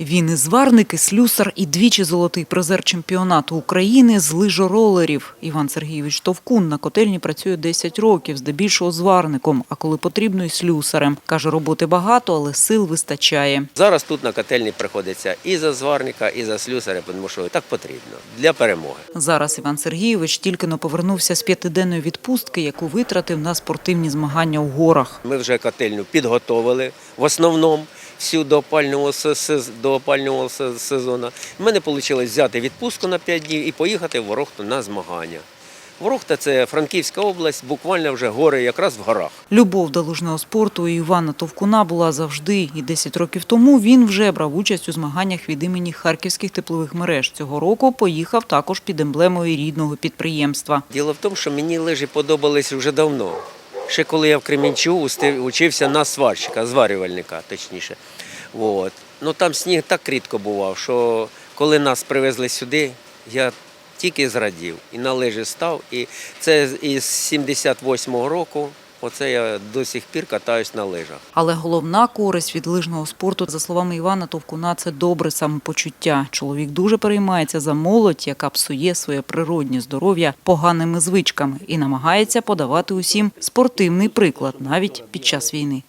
Він і зварник, і слюсар, і двічі золотий призер чемпіонату України з лижоролерів. Іван Сергійович Товкун на котельні працює 10 років, здебільшого зварником, а коли потрібно, і слюсарем. Каже, роботи багато, але сил вистачає. Зараз тут на котельні приходиться і за зварника, і за слюсаря, тому що так потрібно для перемоги. Зараз Іван Сергійович тільки но повернувся з п'ятиденної відпустки, яку витратив на спортивні змагання у горах. Ми вже котельню підготовили в основному всю до опального, се- до опального сезону. У мене вийшло взяти відпустку на 5 днів і поїхати в Ворохту на змагання. Ворохта це Франківська область, буквально вже гори, якраз в горах. Любов до лижного спорту у Івана Товкуна була завжди. І 10 років тому він вже брав участь у змаганнях від імені харківських теплових мереж. Цього року поїхав також під емблемою рідного підприємства. Діло в тому, що мені лижі подобались вже давно. Ще коли я в Кремінчу учився на сварщика, зварювальника, точніше. От. Ну там сніг так рідко бував, що коли нас привезли сюди, я тільки зрадів і на лижі став. І це із 78-го року. Оце я до сих пір катаюсь на лижах. Але головна користь від лижного спорту, за словами Івана Товкуна, це добре самопочуття. Чоловік дуже переймається за молодь, яка псує своє природнє здоров'я поганими звичками і намагається подавати усім спортивний приклад навіть під час війни.